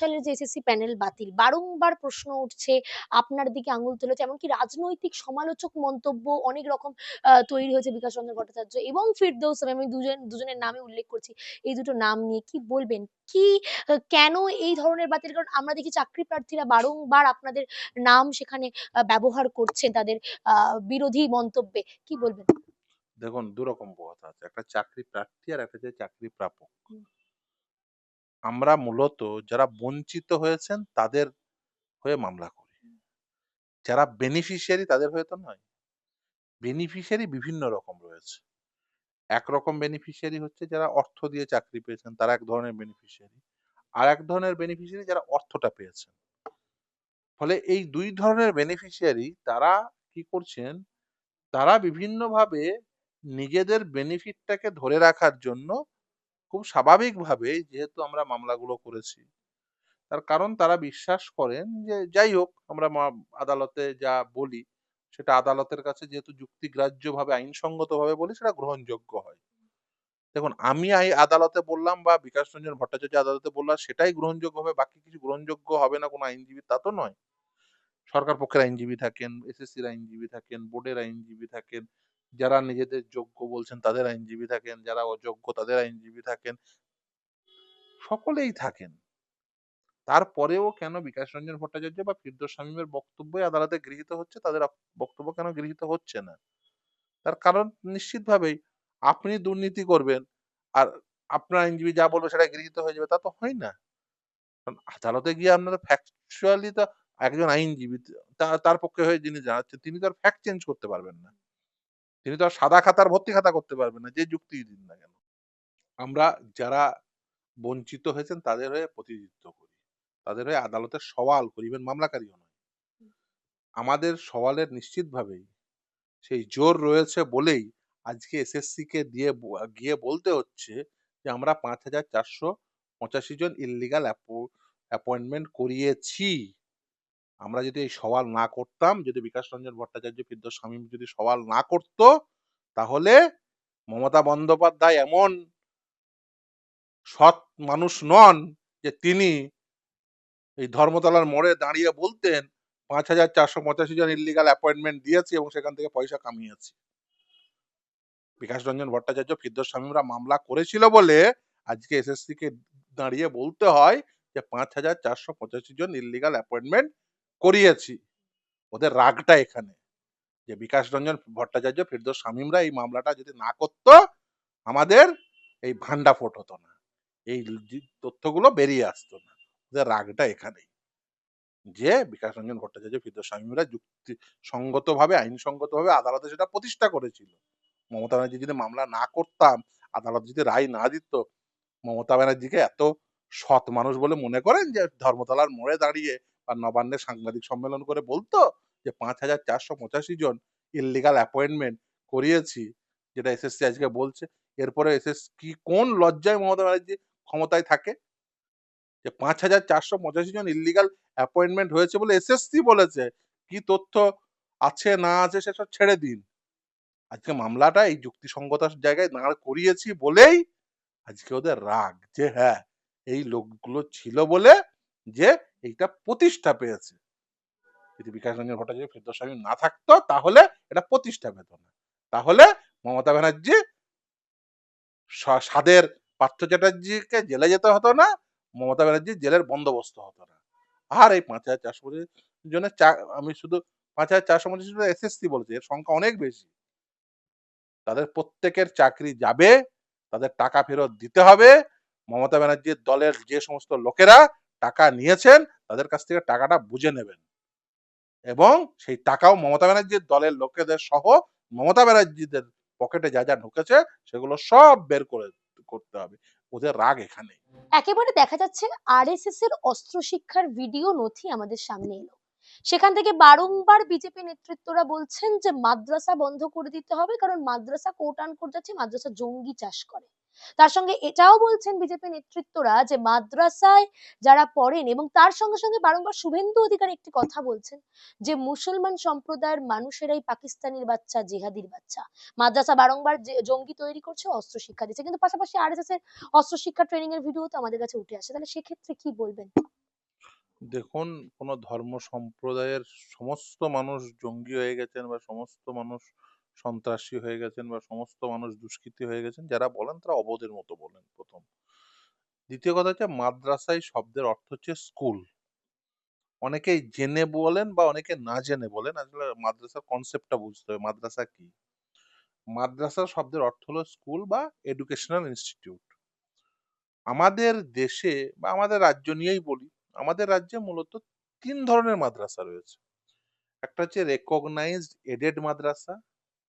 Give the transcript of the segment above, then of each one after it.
সালের যে SSC panel বাতিল বারংবার প্রশ্ন উঠছে আপনার দিকে আঙুল তুলেছে এমনকি রাজনৈতিক সমালোচক মন্তব্য অনেক রকম তৈরি হয়েছে বিকাশ চন্দ্র ভট্টাচার্য এবং ফিরদৌস আমি দুজন দুজনের নামে উল্লেখ করছি। এই দুটো নাম নিয়ে কি বলবেন? কি কেন এই ধরনের বাতিল? কারণ আমরা দেখি চাকরি প্রার্থীরা বারংবার আপনাদের নাম সেখানে ব্যবহার করছে তাদের আহ, বিরোধী মন্তব্যে। কি বলবেন? দেখুন দুরকম কথা আছে। একটা চাকরি প্রার্থী আর একটা চাকরি প্রাপক। আমরা মূলত যারা বঞ্চিত হয়েছেন তাদের হয়ে মামলা করি। যারা বেনিফিশিয়ারি তাদের হয়ে তো নয়। বেনিফিশিয়ারি বিভিন্ন রকম রয়েছে। একরকম বেনিফিশিয়ারি হচ্ছে যারা অর্থ দিয়ে চাকরি পেয়েছেন তারা এক ধরনের বেনিফিশিয়ারি আর এক ধরনের বেনিফিশিয়ারি যারা অর্থটা পেয়েছেন। ফলে এই দুই ধরনের বেনিফিশিয়ারি তারা কি করছেন? তারা বিভিন্নভাবে নিজেদের বেনিফিটটাকে ধরে রাখার জন্য খুব স্বাভাবিকভাবে যেহেতু আমরা মামলাগুলো করেছি, তার কারণ তারা বিশ্বাস করেন যে যাই হোক আমরা আদালতে যা বলি সেটা আদালতের কাছে যেহেতু যুক্তিগ্রাহ্যভাবে, আইনসঙ্গতভাবে বলি সেটা গ্রহণযোগ্য হয়। দেখুন, আমি আদালতে বললাম বা বিকাশ রঞ্জন ভট্টাচার্য আদালতে বললাম সেটাই গ্রহণযোগ্য হবে, বাকি কিছু গ্রহণযোগ্য হবে না কোনো আইনজীবী, তা তো নয়। সরকার পক্ষের আইনজীবী থাকেন, এসএসসির আইনজীবী থাকেন, বোর্ডের আইনজীবী থাকেন যারা নিজেদের যোগ্য বলছেন, তাদের আইনজীবী থাকেন, যারা অযোগ্য তাদের আইনজীবী থাকেন, সকলেই থাকেন। তারপরেও কেন বিকাশ রঞ্জন ভট্টাচার্য বা ফিরদোস শামীমের বক্তব্যই আদালতে গৃহীত হচ্ছে? তাদের বক্তব্য কেন গৃহীত হচ্ছে না? তার কারণ নিশ্চিতভাবেই আপনি দুর্নীতি করবেন আর আপনার আইনজীবী যা বলবে সেটা গৃহীত হয়ে যাবে, তা তো হয় না। কারণ আদালতে গিয়ে আপনারা ফ্যাকচুয়ালি তো একজন আইনজীবী তার পক্ষে হয়ে যিনি জানাচ্ছেন তিনি তো আর ফ্যাক্ট চেঞ্জ করতে পারবেন না। তিনি তো আর সাদা খাতার ভর্তি খাতা করতে পারবেন না, যে যুক্তি দিন না কেন। আমরা যারা বঞ্চিত হয়েছেন তাদের হয়ে প্রতিনিধিত্ব করি, তাদের হয়ে আদালতে সওয়াল করি, ইভেন মামলাকারীও নয়। আমাদের সওয়ালের নিশ্চিতভাবেই সেই জোর রয়েছে বলেই আজকে এসএসসি কে দিয়ে গিয়ে বলতে হচ্ছে যে আমরা পাঁচ হাজার চারশো পঁচাশি জন ইললিগাল অ্যাপয়েন্টমেন্ট করিয়েছি। আমরা যদি এই সওয়াল না করতাম, যদি বিকাশ রঞ্জন ভট্টাচার্য ফিরদৌস শামীম যদি সওয়াল না করত, তাহলে মমতা বন্দ্যোপাধ্যায় এমন সৎ মানুষ নন যে তিনি এই ধর্মতলার মোড়ে দাঁড়িয়ে বলতেন, পাঁচ হাজার চারশো পঁচাশি জন ইলিগাল অ্যাপয়েন্টমেন্ট দিয়েছি এবং সেখান থেকে পয়সা কামিয়েছি। বিকাশ রঞ্জন ভট্টাচার্য ফিরদৌস শামীমরা মামলা করেছিল বলে আজকে এসএসসি কে দাঁড়িয়ে বলতে হয় যে পাঁচ হাজার চারশো পঁচাশি জন ইলিগাল অ্যাপয়েন্টমেন্ট করিয়েছি। ওদের রাগটা এখানে। যে বিকাশ রঞ্জন ভট্টাচার্য, ফিরদৌস শামীমরা এই মামলাটা যদি না করতো, আমাদের এই ভান্ডা ফোট হতো না। এই তথ্যগুলো বেরিয়ে আসতো না। ওদের রাগটা এখানেই। যে বিকাশ রঞ্জন ভট্টাচার্য, ফিরদৌস শামীমরা যুক্তি, সঙ্গতভাবে, আইনসঙ্গতভাবে আদালতে সেটা প্রতিষ্ঠা করেছিল। মমতা ব্যানার্জি যদি মামলা না করতাম, আদালত যদি রায় না দিত, মমতা ব্যানার্জিকে এত সৎ মানুষ বলে মনে করেন যে ধর্মতলার মোড়ে দাঁড়িয়ে বা নবান্নে সাংবাদিক সম্মেলন করে বলতো যে, পাঁচ হাজার চারশো পঁচাশি জন ইললিগাল অ্যাপয়েন্টমেন্ট করিয়েছি, যেটা এসএসসি আজকে বলছে। এরপরে এসএস কি, কোন লজ্জায় মমতা ব্যানার্জি ক্ষমতায় থাকে? যে, পাঁচ হাজার চারশো পঁচাশি জন ইললিগাল অ্যাপয়েন্টমেন্ট হয়েছে বলে এসএসসি বলেছে। কি তথ্য আছে, না আছে, সেসব ছেড়ে দিন। আজকে মামলাটা এই যুক্তিসঙ্গতার জায়গায় দাঁড় করিয়েছি বলেই আজকে ওদের রাগ যে হ্যাঁ এই লোকগুলো ছিল বলে যে এইটা প্রতিষ্ঠা পেয়েছে। যদি বিকাশ রঞ্জন ভট্টাচার্য ফেরদৌস শামীম না থাকতো, তাহলে এটা প্রতিষ্ঠা পেত না। তাহলে মমতা ব্যানার্জি সাদের পার্থ চ্যাটার্জিকে জেলে যেতে হতো না, মমতা ব্যানার্জি জেলের বন্দোবস্ত হতো না। আর এই পাঁচ হাজার চারশো পঁচিশ জনের চা- আমি শুধু পাঁচ হাজার চারশো পঁচিশ এসএসসি বলছি, এর সংখ্যা অনেক বেশি। তাদের প্রত্যেকের চাকরি যাবে, তাদের টাকা ফেরত দিতে হবে, মমতা ব্যানার্জির দলের যে সমস্ত লোকেরা টাকা নিয়েছেন, তাদের কাছ থেকে টাকাটা বুঝে নেবেন। এবং সেই টাকাও মমতা ব্যানার্জির দলের লোকেদের সহ মমতা ব্যানার্জিদের পকেটে যা যা ঢুকেছে, সেগুলো সব বের করে করতে হবে। ওদের রাগ এখানে একেবারে দেখা যাচ্ছে আরএসএস এর অস্ত্র শিক্ষার ভিডিও নথি আমাদের সামনে এলো। সেখান থেকে বারংবার বিজেপি নেতৃত্বরা বলছেন যে, মাদ্রাসা বন্ধ করে দিতে হবে, কারণ মাদ্রাসা কোট আন কোট যাচ্ছে, মাদ্রাসা জঙ্গি চাষ করে। তার সঙ্গে এটাও বলছেন বিজেপি নেতৃত্বরা যে মাদ্রাসায় যারা পড়েন এবং তার সঙ্গে সঙ্গে বারংবার শুভেন্দু অধিকারী একটি কথা বলছেন যে মুসলমান সম্প্রদায়ের মানুষেরাই পাকিস্তানের বাচ্চা, জিহাদির বাচ্চা। মাদ্রাসা বারংবার জঙ্গি তৈরি করছে অস্ত্র শিক্ষা দিচ্ছে। কিন্তু পাশাপাশি আরএসএস এর অস্ত্র শিক্ষা ট্রেনিং এর ভিডিও তো আমাদের কাছে উঠে আসে। তাহলে সেক্ষেত্রে কি বলবেন? দেখুন, কোনো ধর্ম সম্প্রদায়ের সমস্ত মানুষ জঙ্গি হয়ে গেছেন বা সমস্ত মানুষ সন্ত্রাসী হয়ে গেছেন বা সমস্ত মানুষ দুষ্কৃতী হয়ে গেছেন, যারা বলেন তারা অবোধের মতো বলেন প্রথম। দ্বিতীয় কথা হচ্ছে মাদ্রাসাই শব্দের অর্থ হচ্ছে স্কুল অনেকেই জেনে বলেন বা অনেকে না জেনে বলেন, আসলে মাদ্রাসার কনসেপ্টটা বুঝতে হবে, মাদ্রাসা কি? মাদ্রাসা শব্দের অর্থ হলো স্কুল বা এডুকেশনাল ইনস্টিটিউট আমাদের দেশে বা আমাদের রাজ্য নিয়েই বলি, আমাদের রাজ্যে মূলত তিন ধরনের মাদ্রাসা রয়েছে। একটা হচ্ছে রেকগনাইজড এডেড মাদ্রাসা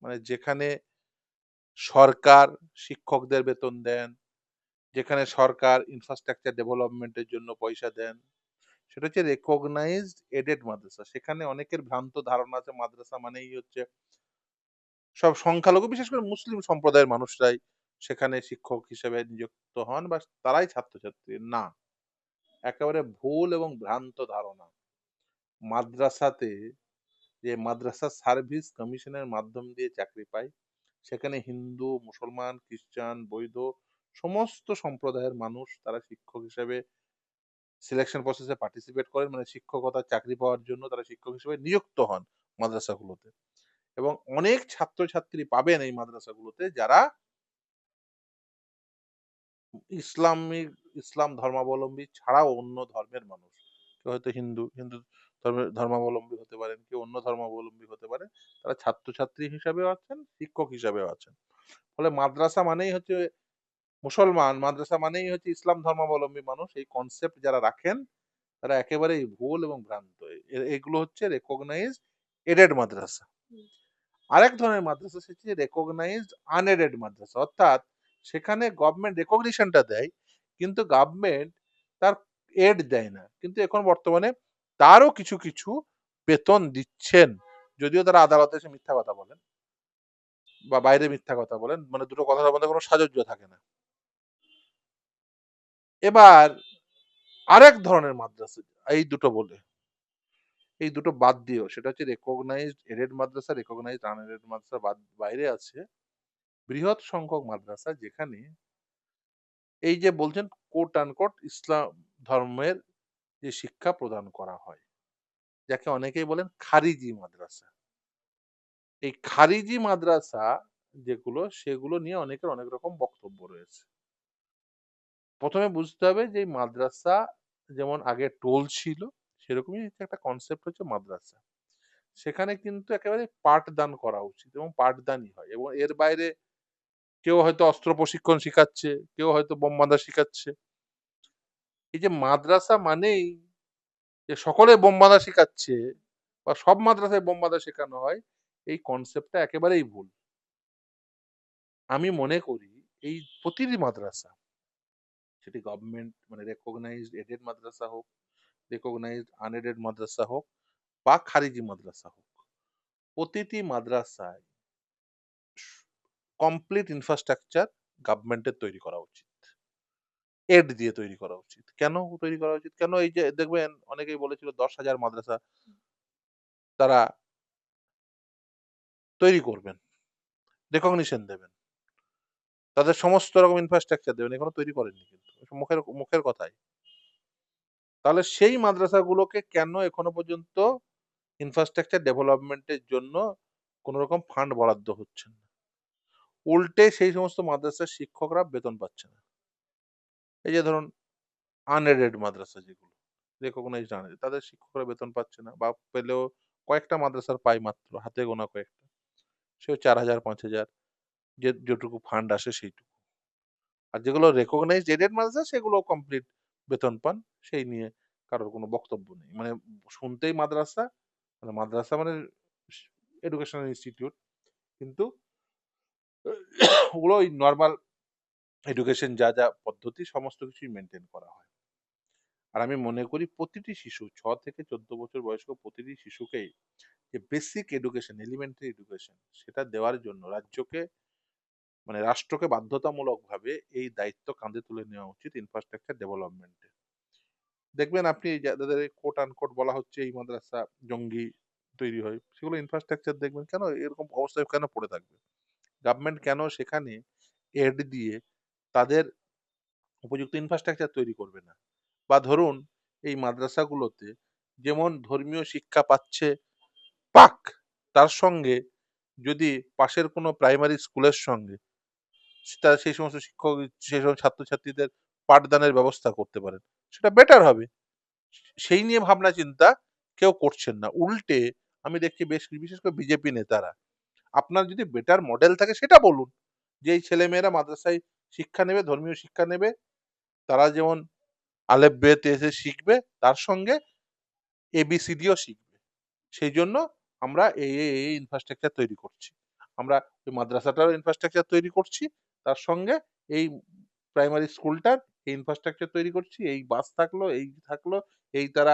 মানে যেখানে সরকার শিক্ষকদের বেতন দেন, যেখানে সরকার ইনফ্রাস্ট্রাকচার ডেভেলপমেন্টের জন্য পয়সা দেন, সেটা হচ্ছে রেকগনাইজড এডেড মাদ্রাসা। সেখানে অনেকের ভ্রান্ত ধারণা আছে, মাদ্রাসা মানেই হচ্ছে সব সংখ্যালঘু, বিশেষ করে মুসলিম সম্প্রদায়ের মানুষরাই সেখানে শিক্ষক হিসেবে নিযুক্ত হন বা তারাই ছাত্রছাত্রী। না, একেবারে ভুল এবং ভ্রান্ত ধারণা। মাদ্রাসাতে যে মাদ্রাসা সার্ভিস কমিশনের মাধ্যম দিয়ে চাকরি পায়, সেখানে হিন্দু, মুসলমান, খ্রিস্টান বৈধ সমস্ত সম্প্রদায়ের মানুষ তারা শিক্ষক হিসেবে সিলেকশন প্রসেসে পার্টিসিপেট করেন। মানে শিক্ষকতার চাকরি পাওয়ার জন্য তারা শিক্ষক হিসেবে নিযুক্ত হন মাদ্রাসাগুলোতে। এবং অনেক ছাত্রছাত্রী পাবেন এই মাদ্রাসাগুলোতে যারা ইসলামিক, ইসলাম ধর্মাবলম্বী ছাড়াও অন্য ধর্মের মানুষ। হয়তো হিন্দু হিন্দু ধর্মাবলম্বী হতে পারেন কেউ অন্য ধর্মাবলম্বী হতে পারে তারা ছাত্রছাত্রী হিসাবেও আছেন শিক্ষক হিসাবেও আছেন। ফলে মাদ্রাসা মানেই হচ্ছে মুসলমান মাদ্রাসা মানেই হচ্ছে ইসলাম ধর্মাবলম্বী মানুষ। এই কনসেপ্ট যারা রাখেন তারা একেবারেই ভুল এবং ভ্রান্ত। এগুলো হচ্ছে রেকগনাইজড এডেড মাদ্রাসা। আরেক ধরনের মাদ্রাসা সেটি হচ্ছে রেকগনাইজড আনএডেড মাদ্রাসা। অর্থাৎ সেখানে গভর্নমেন্ট রেকগনিশনটা দেয় কিন্তু গভর্নমেন্ট তার এড দেয় না। কিন্তু এখন বর্তমানে তারও কিছু কিছু বেতন দিচ্ছেন। যদিও তারা আদালতে এসে মিথ্যা কথা বলেন বা বাইরে মিথ্যা কথা বলেন মানে দুটো কথার মধ্যে কোনো সাজস্য থাকে না। এবার আরেক ধরনের মাদ্রাসা, এই দুটো বলে। এই দুটো বাদ দিয়েও, সেটা হচ্ছে রেকগনাইজড এডেড মাদ্রাসা রেকগনাইজড আনএডেড মাদ্রাসা বাদ, বাইরে আছে বৃহৎ সংখ্যক মাদ্রাসা যেখানে এই যে বলছেন কোট আনকোট ইসলাম ধর্মের যে শিক্ষা প্রদান করা হয়। যাকে অনেকেই বলেন খারিজি মাদ্রাসা। এই খারিজি মাদ্রাসা যেগুলো, সেগুলো নিয়ে অনেকের অনেক রকম বক্তব্য রয়েছে। প্রথমে বুঝতে হবে যে মাদ্রাসা যেমন আগে টোল ছিল, সেরকমই একটা কনসেপ্ট হচ্ছে মাদ্রাসা। সেখানে কিন্তু একেবারে পাঠদান করা উচিত এবং পাঠদানই হয় এবং এর বাইরে কেউ হয়তো অস্ত্র প্রশিক্ষণ শিখাচ্ছে, কেউ হয়তো বোম বাঁধা শেখাচ্ছে। এই যে মাদ্রাসা মানেই যে সকলে বোম বাঁধা শেখাচ্ছে বা সব মাদ্রাসায় বোম বাঁধা শেখানো হয়, এই কনসেপ্টটা একেবারেই ভুল। আমি মনে করি এই প্রতিটি মাদ্রাসা, সেটি গভর্নমেন্ট মানে রেকগনাইজড এডেড মাদ্রাসা হোক রেকগনাইজড আনএডেড মাদ্রাসা হোক বা খারিজি মাদ্রাসা হোক, প্রতিটি মাদ্রাসায় কমপ্লিট ইনফ্রাস্ট্রাকচার গভর্নমেন্টের তৈরি করা উচিত। এড দিয়ে তৈরি করা উচিত। কেন তৈরি করা উচিত? কেন এই যে দেখবেন অনেকেই বলেছিল দশ হাজার মাদ্রাসা তারা তৈরি করবেন রেকগনিশন দেবেন। তাদের সমস্ত রকম ইনফ্রাস্ট্রাকচার দেবেন, এখনও তৈরি করেননি কিন্তু। মুখের মুখের কথাই। তাহলে সেই মাদ্রাসাগুলোকে কেন এখনও পর্যন্ত ইনফ্রাস্ট্রাকচার ডেভেলপমেন্টের জন্য কোন রকম ফান্ড বরাদ্দ হচ্ছে না? উল্টে সেই সমস্ত মাদ্রাসার শিক্ষকরা বেতন পাচ্ছে না। এই যে ধরুন আনএডেড মাদ্রাসা যেগুলো রেকগনাইজড আনএডেড তাদের শিক্ষকরা বেতন পাচ্ছে না বা পেলেও কয়েকটা মাদ্রাসার পায় মাত্র, হাতে গোনা কয়েকটা। সেও চার হাজার, পাঁচ হাজার, যে যেটুকু ফান্ড আসে সেইটুকু। আর যেগুলো রেকগনাইজড এডেড মাদ্রাসা সেগুলো কমপ্লিট বেতন পান, সেই নিয়ে কারোর কোনো বক্তব্য নেই। মানে শুনতেই মাদ্রাসা মানে মাদ্রাসা মানে এডুকেশনাল ইনস্টিটিউট কিন্তু ওগুলো ওই নর্মাল এডুকেশন যা যা পদ্ধতি, সমস্ত কিছুই মেনটেন করা হয়। আর আমি মনে করি প্রতিটি শিশু, ছ থেকে চোদ্দ বছর বয়স্ক প্রতিটি শিশুকেই যে বেসিক এডুকেশন এলিমেন্টারি এডুকেশন সেটা দেওয়ার জন্য রাজ্যকে মানে রাষ্ট্রকে বাধ্যতামূলকভাবে এই দায়িত্ব কাঁধে তুলে নেওয়া উচিত ইনফ্রাস্ট্রাকচার ডেভেলপমেন্টে দেখবেন আপনি যাদের কোট আনকোট বলা হচ্ছে এই মাদ্রাসা জঙ্গি তৈরি হয়, সেগুলো ইনফ্রাস্ট্রাকচার দেখবেন কেন এরকম অবস্থায় কেন পড়ে থাকবে? গভর্নমেন্ট কেন সেখানে এড দিয়ে তাদের উপযুক্ত ইনফ্রাস্ট্রাকচার তৈরি করবে না। বা ধরুন, এই মাদ্রাসাগুলোতে যেমন ধর্মীয় শিক্ষা পাচ্ছে পাক, তার সঙ্গে যদি পাশের কোনো প্রাইমারি স্কুলের সঙ্গে তারা সেই সমস্ত শিক্ষক, সেই সমস্ত ছাত্রছাত্রীদের পাঠদানের ব্যবস্থা করতে পারেন, সেটা বেটার হবে। সেই নিয়ে ভাবনা চিন্তা কেউ করছেন না। উল্টে আমি দেখছি বেশ, বিশেষ করে বিজেপি নেতারা, আপনার যদি বেটার মডেল থাকে সেটা বলুন। যে এই ছেলেমেয়েরা মাদ্রাসায় শিক্ষা নেবে, ধর্মীয় শিক্ষা নেবে। তারা যেমন আলেপ বেতে এসে শিখবে, তার সঙ্গে এবিসিডিও শিখবে। সেই জন্য আমরা এই এই ইনফ্রাস্ট্রাকচার তৈরি করছি। আমরা ওই মাদ্রাসাটারও ইনফ্রাস্ট্রাকচার তৈরি করছি, তার সঙ্গে এই প্রাইমারি স্কুলটার এই ইনফ্রাস্ট্রাকচার তৈরি করছি। এই বাস থাকল, এই থাকল, এই তারা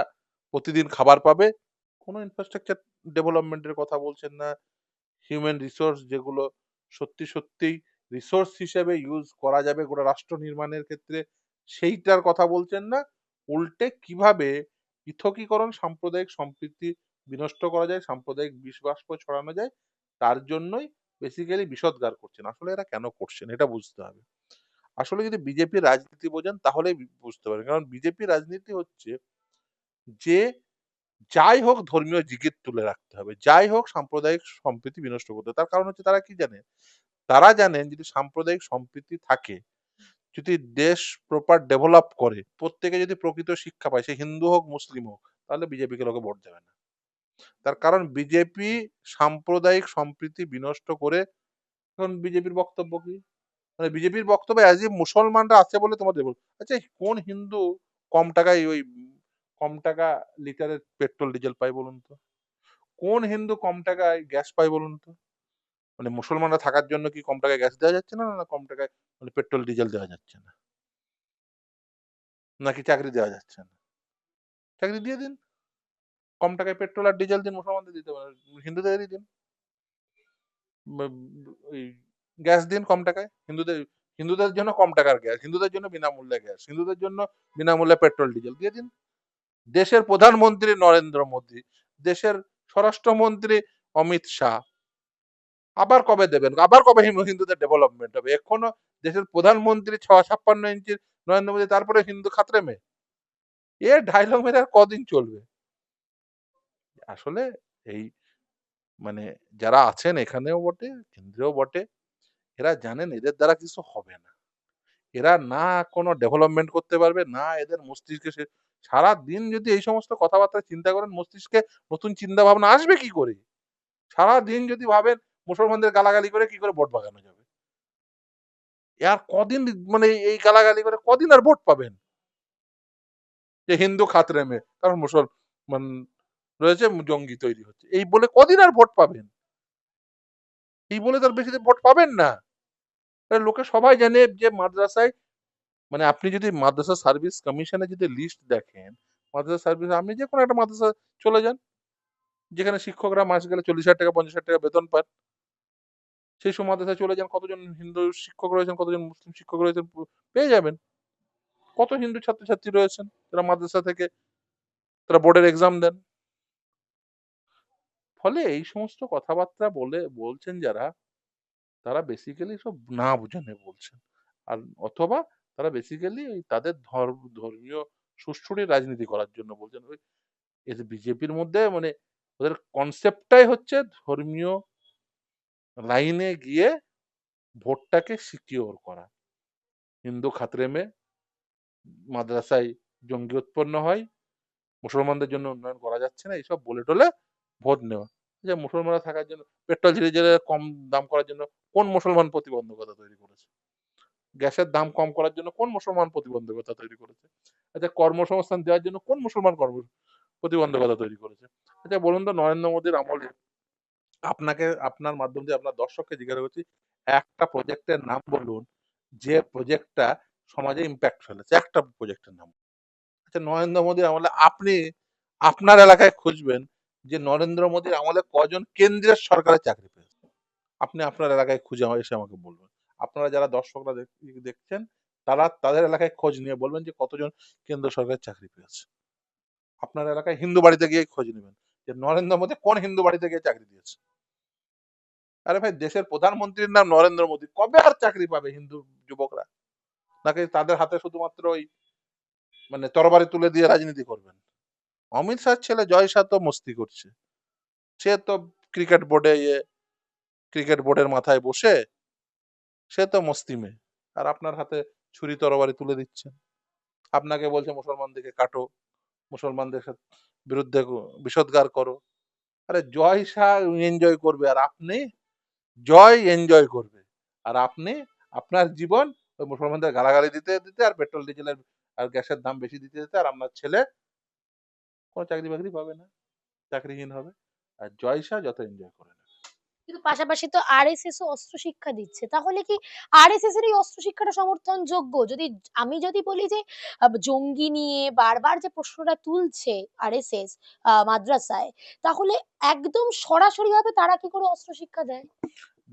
প্রতিদিন খাবার পাবে। কোনো ইনফ্রাস্ট্রাকচার ডেভেলপমেন্টের কথা বলছেন না। হিউম্যান রিসোর্স যেগুলো সত্যি সত্যিই রিসোর্স হিসেবে ইউজ করা যাবে গোটা রাষ্ট্র নির্মাণের ক্ষেত্রে। সেইটার কথা বলছেন না। উল্টে কীভাবে পৃথকীকরণ, সাম্প্রদায়িক সম্প্রীতি বিনষ্ট করা যায়, সাম্প্রদায়িক বিষবাষ্প ছড়ানো যায়, তার জন্যই বেসিক্যালি বিষদগার করছেন। আসলে এরা কেন করছেন এটা বুঝতে হবে। আসলে যদি বিজেপির রাজনীতি বোঝেন তাহলে বুঝতে পারেন কারণ বিজেপি রাজনীতি হচ্ছে যে যাই হোক ধর্মীয় জিগির তুলে রাখতে হবে, যাই হোক সাম্প্রদায়িক সম্প্রীতি বিনষ্ট করতে। তার কারণ হচ্ছে তারা কি জানে? তারা জানেন যদি সাম্প্রদায়িক সম্প্রীতি থাকে, যদি দেশ প্রপার ডেভেলপ করে, প্রত্যেকে যদি প্রকৃত শিক্ষা পায়, সে হিন্দু হোক, মুসলিম হোক, তাহলে বিজেপিকে লোকে ভোট দেবে না। তার কারণ বিজেপি সাম্প্রদায়িক সম্প্রীতি বিনষ্ট করে, এখন বিজেপির বক্তব্য কি? মানে বিজেপির বক্তব্য অ্যাজ এ মুসলমানরা আছে বলে তোমাদের বল আচ্ছা কোন হিন্দু কম টাকায় ওই কম টাকা লিটারের পেট্রোল ডিজেল পায় বলুন তো? কোন হিন্দু কম টাকায় গ্যাস পায় বলুন তো? মানে মুসলমানরা থাকার জন্য কি কম টাকায় গ্যাস দেওয়া যাচ্ছে না না কম টাকায় মানে পেট্রোল ডিজেল দেওয়া যাচ্ছে না? নাকি চাকরি দেওয়া যাচ্ছে না? চাকরি দিয়ে দিন। কম টাকায় পেট্রোল আর ডিজেল দিন, মুসলমানদের দিতে পারেন হিন্দুদের দিন। গ্যাস দিন কম টাকায়, হিন্দুদের হিন্দুদের জন্য কম টাকার গ্যাস হিন্দুদের জন্য বিনামূল্যে গ্যাস হিন্দুদের জন্য বিনামূল্যে পেট্রোল ডিজেল দিয়ে দিন। দেশের প্রধানমন্ত্রী নরেন্দ্র মোদী, দেশের স্বরাষ্ট্রমন্ত্রী অমিত শাহ আবার কবে দেবেন? আবার কবে হিন্দু- হিন্দুদের ডেভেলপমেন্ট হবে? এখনও দেশের প্রধানমন্ত্রী ছ ছাপ্পান্ন ইঞ্চির নরেন্দ্র মোদী, তারপরে হিন্দু খাতরে মে এ ডায়লগ মেরে আর কদিন চলবে? আসলে এই মানে যারা আছেন এখানেও বটে, কেন্দ্রেও বটে, এরা জানেন এদের দ্বারা কিছু হবে না। এরা না কোনো ডেভেলপমেন্ট করতে পারবে, না এদের মস্তিষ্কে সারা দিন যদি এই সমস্ত কথাবার্তা চিন্তা করেন, মস্তিষ্কে নতুন চিন্তা ভাবনা আসবে কি করে? সারা দিন যদি ভাবেন মুসলমানদের গালাগালি করে কি করে ভোট বাগানো যাবে? আর কদিন মানে এই গালাগালি করে কদিন আর ভোট পাবেন? যে হিন্দু খাতরে মে কারণ মুসলমান রয়েছে, জঙ্গি তৈরি হচ্ছে। এই বলে কদিন আর ভোট পাবেন? এই বলে তার বেশি ভোট পাবেন না। লোকে সবাই জানে যে মাদ্রাসায় মানে আপনি যদি মাদ্রাসা সার্ভিস কমিশনে যদি লিস্ট দেখেন, মাদ্রাসা সার্ভিস, আপনি যে কোনো একটা মাদ্রাসা চলে যান। যেখানে শিক্ষকরা মাস গেলে চল্লিশ হাজার টাকা, পঞ্চাশ হাজার টাকা বেতন পান। সেই সব মাদ্রাসায় চলে যান, কতজন হিন্দু শিক্ষক রয়েছেন, কতজন মুসলিম শিক্ষক রয়েছেন পেয়ে যাবেন। কত হিন্দু ছাত্রছাত্রী রয়েছেন যারা মাদ্রাসা থেকে, তারা বোর্ডের এক্সাম দেন। ফলে এই সমস্ত কথাবার্তা বলে, বলছেন যারা, তারা বেসিক্যালি সব না বুঝানে বলছেন। আর অথবা তারা বেসিক্যালি ওই তাদের ধর্ম, ধর্মীয় সুষ্ঠুরি রাজনীতি করার জন্য বলছেন। ওই বিজেপির মধ্যে মানে ওদের কনসেপ্টটাই হচ্ছে ধর্মীয় লাইনে গিয়ে ভোটটাকে সিকিওর করা। হিন্দু খাতরেমে মাদ্রাসায় জঙ্গি উৎপন্ন হয়, মুসলমানদের জন্য উন্নয়ন করা যাচ্ছে না, এইসব বলে টলে ভোট নেওয়া। যে মুসলমানরা থাকার জন্য, পেট্রোল ধীরে ধীরে কম দাম করার জন্য কোন মুসলমান প্রতিবন্ধকতা তৈরি করেছে? গ্যাসের দাম কম করার জন্য কোন মুসলমান প্রতিবন্ধকতা তৈরি করেছে? আচ্ছা কর্মসংস্থান দেওয়ার জন্য কোন মুসলমান কর্ম প্রতিবন্ধকতা তৈরি করেছে? আচ্ছা বলুন তো নরেন্দ্র মোদীর আমলে আপনাকে, আপনার মাধ্যম দিয়ে আপনার দর্শককে জিজ্ঞাসা করছি, একটা প্রজেক্টের নাম বলুন, যে প্রজেক্টটা সমাজে ইম্প্যাক্ট ফেলেছে, একটা প্রজেক্টের নাম। আচ্ছা নরেন্দ্র মোদীর আমলে আপনি, আপনার এলাকায় খুঁজবেন যে নরেন্দ্র মোদীর আমলে কজন কেন্দ্রের সরকারের চাকরি পেয়েছে। আপনি আপনার এলাকায় খুঁজে এসে আমাকে বলবেন। আপনারা যারা দর্শকরা দেখছেন, তারা তাদের এলাকায় খোঁজ নিয়ে বলবেন যে কতজন কেন্দ্র সরকারের চাকরি পেয়েছে। আপনার এলাকায় হিন্দু বাড়িতে গিয়ে খোঁজ নেবেন যে নরেন্দ্র মোদী কোন হিন্দু বাড়িতে গিয়ে চাকরি দিয়েছে। আরে ভাই, দেশের প্রধানমন্ত্রীর নাম নরেন্দ্র মোদী। কবে আর চাকরি পাবে হিন্দু যুবকরা? নাকি তাদের হাতে শুধুমাত্র ওই মানে তরবারি তুলে দিয়ে রাজনীতি করবেন? অমিত শাহ ছেলে জয় শাহ তো মস্তি করছে। সে তো ক্রিকেট বোর্ডে ইয়ে ক্রিকেট বোর্ডের মাথায় বসে, সে তো মস্তি মেয়ে। আর আপনার হাতে ছুরি তরবারি তুলে দিচ্ছেন আপনাকে বলছে মুসলমানদেরকে কাটো, মুসলমানদের বিরুদ্ধে বিষোদ্গার করো। আরে জয় শাহ এনজয় করবে। আর আপনি? জয় এনজয় করবে। আর আপনি আপনার জীবন ওই মুসলমানদের গালাগালি দিতে দিতে আর পেট্রোল, ডিজেলের আর গ্যাসের দাম বেশি দিতে দিতে আর আপনার ছেলে কোনো চাকরি বাকরি পাবে না, চাকরিহীন হবে। আর জয় শাহ যত এনজয় করে নেবে কিন্তু পাশাপাশি তো আরএসএস ও অস্ত্র শিক্ষা দিচ্ছে। তাহলে কি আরএসএস এর এই অস্ত্র শিক্ষাটা সমর্থনযোগ্য? যদি আমি যদি বলি যে জঙ্গি নিয়ে বারবার যে প্রশ্নটা তুলছে আরএসএস মাদ্রাসায়, তাহলে একদম সরাসরি ভাবে তারা কি করে অস্ত্র শিক্ষা দেয়?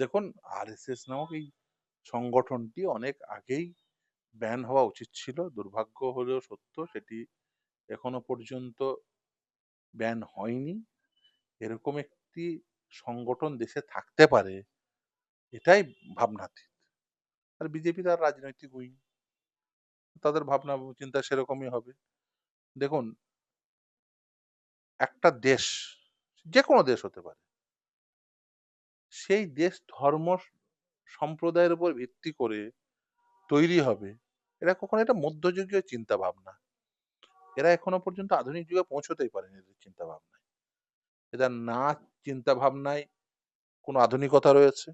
দেখুন আরএসএস নামক এই সংগঠনটি অনেক আগেই ব্যান হওয়া উচিত ছিল। দুর্ভাগ্য হলেও সত্য, সেটি এখনও পর্যন্ত ব্যান হয়নি। এরকম একটি সংগঠন দেশে থাকতে পারে, এটাই ভাবনাতীত। আর বিজেপি তার রাজনৈতিক উইং। তাদের ভাবনা চিন্তা সেরকমই হবে। দেখুন, একটা দেশ যে কোনো দেশ হতে পারে, সেই দেশ ধর্ম সম্প্রদায়ের উপর ভিত্তি করে তৈরি হবে, এরা কখনো এটা মধ্যযুগীয় চিন্তা ভাবনা এরা এখনও পর্যন্ত আধুনিক যুগে পৌঁছতেই পারেনি এদের চিন্তা ভাবনায় এদের না চিন্তা ভাবনায় কোনো আধুনিকতা রয়েছে?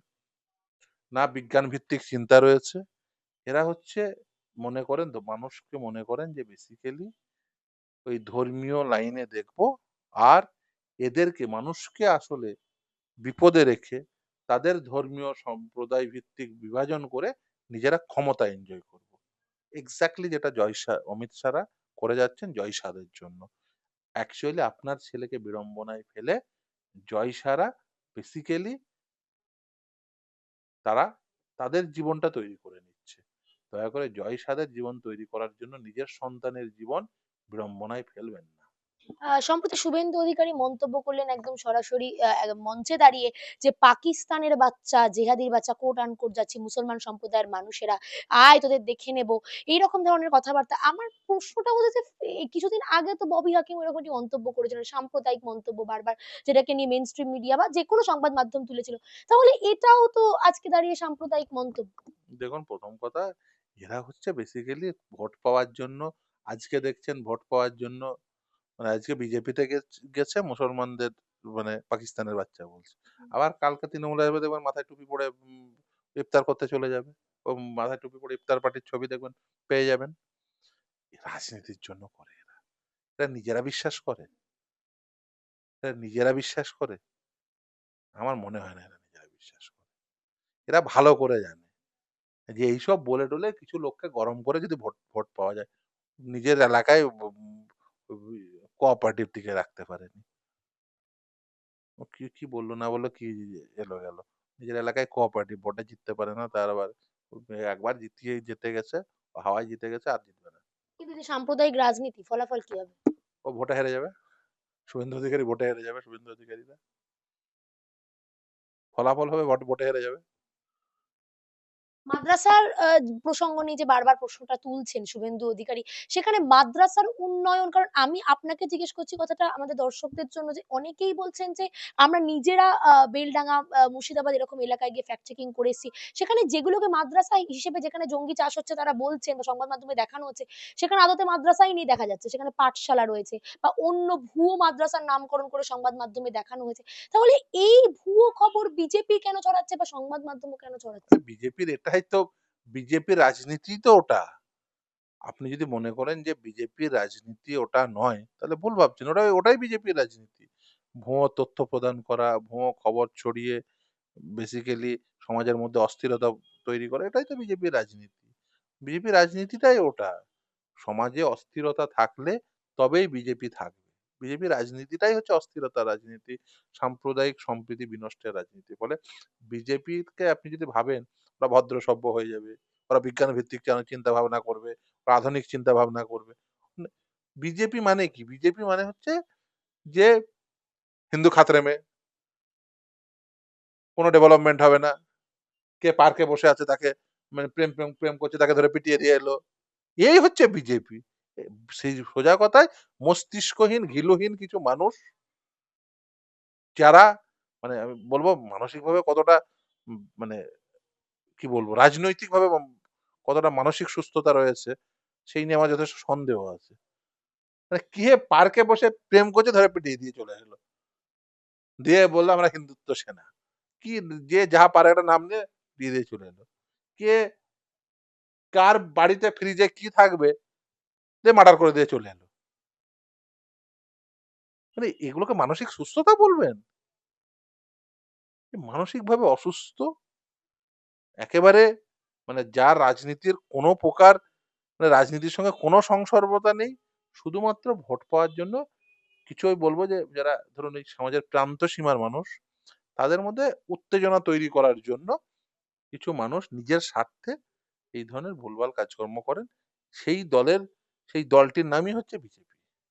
না বিজ্ঞান ভিত্তিক চিন্তা রয়েছে? এরা হচ্ছে মনে করেন তো মানুষকে মনে করেন যে বেসিক্যালি ওই ধর্মীয় লাইনে দেখব আর এদেরকে, মানুষকে আসলে বিপদে রেখে তাদের ধর্মীয় সম্প্রদায় ভিত্তিক বিভাজন করে নিজেরা ক্ষমতা এনজয় করব। এক্স্যাক্টলি যেটা জয় অমিত শাহরা করে যাচ্ছেন জয় শাহের জন্য। অ্যাকচুয়ালি আপনার ছেলেকে বিড়ম্বনায় ফেলে জয় শাহরা বেসিক্যালি তারা তাদের জীবনটা তৈরি করে নিচ্ছে। দয়া করে জয় সাদের জীবন তৈরি করার জন্য নিজের সন্তানের জীবন বিড়ম্বনায় ফেলবেন না। সম্প্রতি শুভেন্দু অধিকারী মন্তব্য করলেন একদম সরাসরি মঞ্চে দাঁড়িয়ে যে পাকিস্তানের বাচ্চা, জেহাদির বাচ্চা কোট আনকোট যাচ্ছে মুসলমান সম্প্রদায়ের মানুষেরা, আয় তোদের দেখে নেব। এইরকম ধরনের কথাবার্তা। আমার প্রশ্নটা হচ্ছে কিছুদিন আগে তো ববি হাকিম এরকম একটি মন্তব্য করেছিলেন, সাম্প্রদায়িক মন্তব্য বারবার, যেটাকে নিয়ে মেন স্ট্রিম মিডিয়া বা যে কোনো সংবাদ মাধ্যম তুলেছিল। তাহলে এটাও তো আজকে দাঁড়িয়ে সাম্প্রদায়িক মন্তব্য। দেখুন, প্রথম কথা, এরা হচ্ছে বেসিক্যালি ভোট পাওয়ার জন্য, আজকে দেখছেন ভোট পাওয়ার জন্য মানে আজকে বিজেপিতে গেছে মুসলমানদের মানে পাকিস্তানের বাচ্চা বলছে। আবার কালকে তৃণমূল আসবে দেখবেন মাথায় টুপি পরে ইফতার করতে চলে যাবে। ও মাথায় টুপি পরে ইফতার পার্টির ছবি দেখবেন পেয়ে যাবেন। রাজনীতির জন্য করে এরা। এরা নিজেরা বিশ্বাস করে। এরা নিজেরা বিশ্বাস করে। আমার মনে হয় না এরা নিজেরা বিশ্বাস করে। এরা ভালো করে জানে। যে এইসব বলে টলে কিছু লোককে গরম করে যদি ভোট ভোট পাওয়া যায়। নিজের এলাকায় কোঅপারেটিভ টিকে রাখতে পারেনি। ও কি কি বলল না বলল কি এলো গেল। নিজের এলাকায় কোঅপারেটিভ ভোটে জিততে পারে না তার আবার একবার জিতিয়ে জিতে গেছে হাওয়ায় জিতে গেছে আর জিতবে না। কিন্তু যে সাম্প্রদায়িক রাজনীতি ফলাফল কি হবে? ও ভোটে হেরে যাবে? শুভেন্দু অধিকারী ভোটে হেরে যাবে শুভেন্দু অধিকারীরা? ফলাফল হবে ভোট ভোটে হেরে যাবে? মাদ্রাসার প্রসঙ্গ নিয়ে যে বারবার প্রশ্নটা তুলছেন শুভেন্দু অধিকারী, সেখানে মাদ্রাসার উন্নয়ন, কারণ আমি আপনাকে জিজ্ঞেস করছি কথাটা আমাদের দর্শকদের জন্য যে অনেকেই বলছেন যে আমরা নিজেরা বেলডাঙ্গা মুর্শিদাবাদ এরকম এলাকায় গিয়ে ফ্যাক্ট চেকিং করে এসেছি সেখানে যেগুলোকে মাদ্রাসা হিসেবে যেখানে জঙ্গি চাষ হচ্ছে তারা বলছেন বা সংবাদ মাধ্যমে দেখানো হচ্ছে, সেখানে আদতে মাদ্রাসাই নেই দেখা যাচ্ছে। সেখানে পাঠশালা রয়েছে বা অন্য ভুয়ো মাদ্রাসার নামকরণ করে সংবাদ মাধ্যমে দেখানো হয়েছে। তাহলে এই ভুয়ো খবর বিজেপি কেন ছড়াচ্ছে বা সংবাদ মাধ্যম কেন ছড়াচ্ছে? বিজেপির এটাই তো বিজেপির রাজনীতি তো ওটা। আপনি যদি মনে করেন যে বিজেপির রাজনীতি ওটা নয়, তাহলে ভুল ভাবছেন। ওটা, ওটাই বিজেপির রাজনীতি। ভুয়ো তথ্য প্রদান করা, ভুয়ো খবর ছড়িয়ে বেসিক্যালি সমাজের মধ্যে অস্থিরতা তৈরি করা, এটাই তো বিজেপির রাজনীতি। বিজেপির রাজনীতিটাই ওটা। সমাজে অস্থিরতা থাকলে তবেই বিজেপি থাকবে। বিজেপি রাজনীতিটাই হচ্ছে অস্থিরতা রাজনীতি, সাম্প্রদায়িক সম্প্রীতি বিনষ্টের রাজনীতি। ফলে বিজেপিকে আপনি যদি ভাবেন ওরা ভদ্র সভ্য হয়ে যাবে, ওরা বিজ্ঞান ভিত্তিক চিন্তা ভাবনা করবে, আধুনিক চিন্তা ভাবনা করবে। বিজেপি মানে কি? বিজেপি মানে হচ্ছে যে হিন্দু খাতরে মে। কোন ডেভেলপমেন্ট হবে না। কে পার্কে বসে আছে তাকে মানে প্রেম, প্রেম, প্রেম করছে তাকে ধরে পিটিয়ে দিয়ে এলো। এই হচ্ছে বিজেপি। সেই সোজা কথায় মস্তিষ্কহীন, ঘিলুহীন কিছু মানুষ যারা মানে আমি বলব মানসিকভাবে কতটা মানে কি বলব রাজনৈতিকভাবে কতটা মানসিক সুস্থতা রয়েছে সেই নিয়ে আমার যথেষ্ট সন্দেহ আছে। মানে কে পার্কে বসে প্রেম করছে ধরে পিটিয়ে দিয়ে চলে এলো। দিয়ে বলল আমরা হিন্দুত্ব সেনা। কি যে যা পারে একটা নাম দিয়ে দিয়ে চলে এলো। কে কার বাড়িতে ফ্রিজে কি থাকবে দিয়ে মার্ডার করে দিয়ে চলে এলো। মানে এগুলোকে মানসিক সুস্থতা বলবেন? মানসিকভাবে অসুস্থ। একেবারে মানে যার রাজনীতির কোন প্রকার মানে রাজনীতির সঙ্গে কোন সংসর্গতা নেই। শুধুমাত্র ভোট পাওয়ার জন্য কিছু বলব যে যারা ধরুন এই সমাজের প্রান্ত সীমার মানুষ, তাদের মধ্যে উত্তেজনা তৈরি করার জন্য কিছু মানুষ নিজের স্বার্থে এই ধরনের ভুলভাল কাজকর্ম করেন। সেই দলের সেই দলটির নামই হচ্ছে বিজেপি।